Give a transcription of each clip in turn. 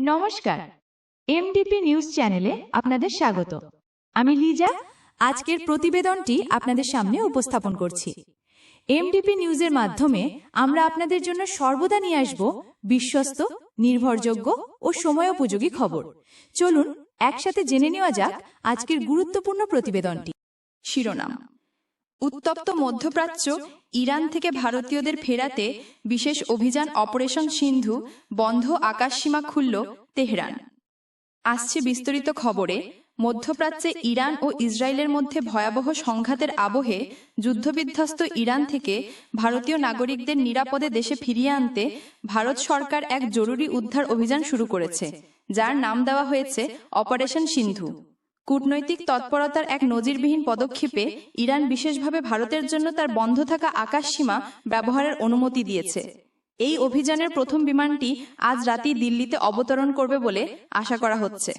নমস্কার। MDP news চ্যানেলে আপনাদের স্বাগত। আমি লিজা। আজকের প্রতিবেদনটি আপনাদের সামনে উপস্থাপন করছি। এমডিপি নিউজের মাধ্যমে আমরা আপনাদের জন্য সর্বদা নিয়ে আসব বিশ্বস্ত, নির্ভরযোগ্য ও সময়োপযোগী খবর। চলুন, একসাথে জেনে নেওয়া যাক আজকের গুরুত্বপূর্ণ প্রতিবেদনটি। শিরোনাম। উত্তপ্ত মধ্যপ্রাচ্য, ইরান থেকে ভারতীয়দের ফেরাতে বিশেষ অভিযান অপারেশন সিন্ধু বন্ধ আকাশসীমা খুলল তেহরান। আসছে বিস্তারিত খবরে, মধ্যপ্রাচ্যে ইরান ও ইসরায়েলের মধ্যে ভয়াবহ সংঘাতের আবহে যুদ্ধবিধ্বস্ত ইরান থেকে ভারতীয় নাগরিকদের নিরাপদে দেশে ফিরিয়ে আনতে ভারত সরকার এক জরুরি উদ্ধার অভিযান শুরু করেছে, যার নাম দেওয়া হয়েছে অপারেশন সিন্ধু। কূটনৈতিক তৎপরতার এক নজিরবিহীন পদক্ষেপে ইরান বিশেষভাবে ভারতের জন্য তার বন্ধ থাকা আকাশসীমা ব্যবহারের অনুমতি দিয়েছে। এই অভিযানের প্রথম বিমানটি আজ রাতেই দিল্লিতে অবতরণ করবে বলে আশা করা হচ্ছে।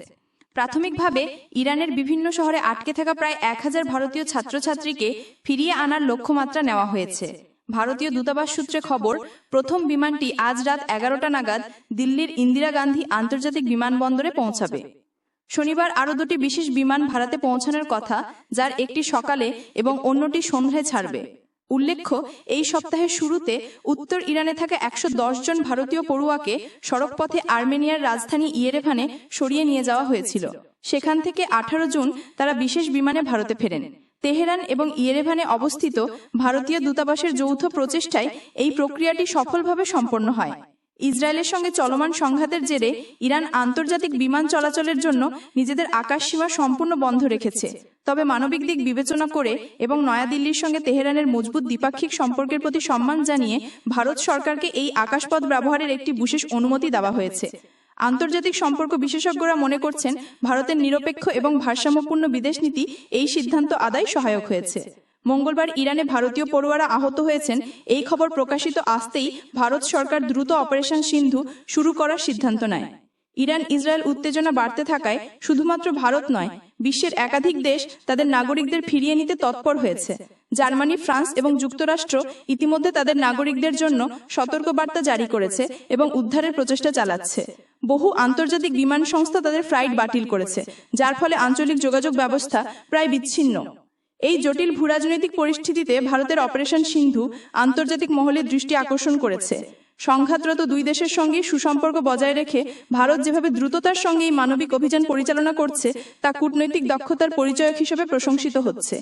প্রাথমিকভাবে ইরানের বিভিন্ন শহরে আটকে থাকা প্রায় এক হাজার ভারতীয় ছাত্রছাত্রীকে ফিরিয়ে আনার লক্ষ্যমাত্রা নেওয়া হয়েছে। ভারতীয় দূতাবাস সূত্রে খবর, প্রথম বিমানটি আজ রাত এগারোটা নাগাদ দিল্লির ইন্দিরা গান্ধী আন্তর্জাতিক বিমানবন্দরে পৌঁছাবে। শনিবার আরও দুটি বিশেষ বিমান ভারতে পৌঁছানোর কথা, যার একটি সকালে এবং অন্যটি সন্ধ্যায় ছাড়বে। উল্লেখ্য, এই সপ্তাহের শুরুতে উত্তর ইরানে থাকা একশো দশ জন ভারতীয় পড়ুয়াকে সড়কপথে আর্মেনিয়ার রাজধানী ইয়েরেভানে সরিয়ে নিয়ে যাওয়া হয়েছিল। সেখান থেকে আঠারো জুন তারা বিশেষ বিমানে ভারতে ফেরেন। তেহরান এবং ইয়েরেভানে অবস্থিত ভারতীয় দূতাবাসের যৌথ প্রচেষ্টায় এই প্রক্রিয়াটি সফলভাবে সম্পন্ন হয়। ইসরায়েলের সঙ্গে চলমান সংঘাতের জেরে ইরান আন্তর্জাতিক বিমান চলাচলের জন্য নিজেদের আকাশসীমা সম্পূর্ণ বন্ধ রেখেছে। তবে মানবিক দিক বিবেচনা করে এবং নয়াদিল্লির সঙ্গে তেহরানের মজবুত দ্বিপাক্ষিক সম্পর্কের প্রতি সম্মান জানিয়ে ভারত সরকারকে এই আকাশপথ ব্যবহারের একটি বিশেষ অনুমতি দেওয়া হয়েছে। আন্তর্জাতিক সম্পর্ক বিশেষজ্ঞরা মনে করছেন, ভারতের নিরপেক্ষ এবং ভারসাম্যপূর্ণ বিদেশ নীতি এই সিদ্ধান্ত আদায় সহায়ক হয়েছে। মঙ্গলবার ইরানে ভারতীয় পড়ুয়ারা আহত হয়েছেন। এই খবর প্রকাশিত আসতেই ভারত সরকার দ্রুত অপারেশন সিন্ধু শুরু করার সিদ্ধান্ত নেয়। ইরান ইসরায়েল উত্তেজনা বাড়তে থাকায় শুধুমাত্র ভারত নয়, বিশ্বের একাধিক দেশ তাদের নাগরিকদের ফিরিয়ে নিতে তৎপর হয়েছে। জার্মানি, ফ্রান্স এবং যুক্তরাষ্ট্র ইতিমধ্যে তাদের নাগরিকদের জন্য সতর্কবার্তা জারি করেছে এবং উদ্ধারের প্রচেষ্টা চালাচ্ছে। বহু আন্তর্জাতিক বিমান সংস্থা তাদের ফ্লাইট বাতিল করেছে, যার ফলে আঞ্চলিক যোগাযোগ ব্যবস্থা প্রায় বিচ্ছিন্ন। এই জটিল ভূরাজনৈতিক পরিস্থিতিতে ভারতের অপারেশন সিন্ধু আন্তর্জাতিক মহলের দৃষ্টি আকর্ষণ করেছে। সংঘাতরত দুই দেশের সঙ্গে সুসম্পর্ক বজায় রেখে ভারত যেভাবে দ্রুততার সঙ্গে এই মানবিক অভিযান পরিচালনা করছে, তা কূটনৈতিক দক্ষতার পরিচয়ক হিসেবে প্রশংসিত হচ্ছে।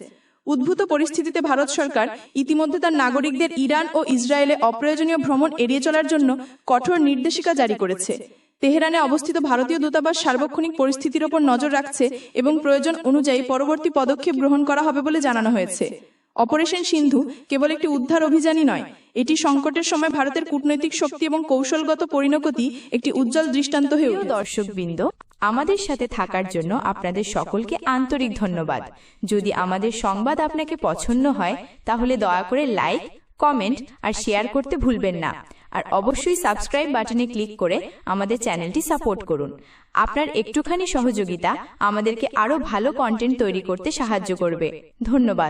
উদ্ভূত পরিস্থিতিতে ভারত সরকার ইতিমধ্যে তার নাগরিকদের ইরান ও ইসরায়েলে অপ্রয়োজনীয় ভ্রমণ এড়িয়ে চলার জন্য কঠোর নির্দেশিকা জারি করেছে। তেহরানে অবস্থিত ভারতীয় দূতাবাস সার্বক্ষণিক পরিস্থিতির ওপর নজর রাখছে এবং প্রয়োজন অনুযায়ী পরবর্তী পদক্ষেপ গ্রহণ করা হবে বলে জানানো হয়েছে। অপারেশন সিন্ধু কেবল একটি উদ্ধার অভিযানই নয় এটি সংকটের সময় ভারতের কূটনৈতিক শক্তি এবং কৌশলগত পরিণতি একটি উজ্জ্বল দৃষ্টান্ত হয়ে দর্শকবৃন্দ আমাদের সাথে থাকার জন্য আপনাদের সকলকে আন্তরিক ধন্যবাদ। যদি আমাদের সংবাদ আপনাকে পছন্দ হয় তাহলে দয়া করে লাইক কমেন্ট আর শেয়ার করতে ভুলবেন না। আর অবশ্যই সাবস্ক্রাইব বাটনে ক্লিক করে আমাদের চ্যানেলটি সাপোর্ট করুন। আপনার একটুখানি সহযোগিতা আমাদেরকে আরও ভালো কন্টেন্ট তৈরি করতে সাহায্য করবে। ধন্যবাদ।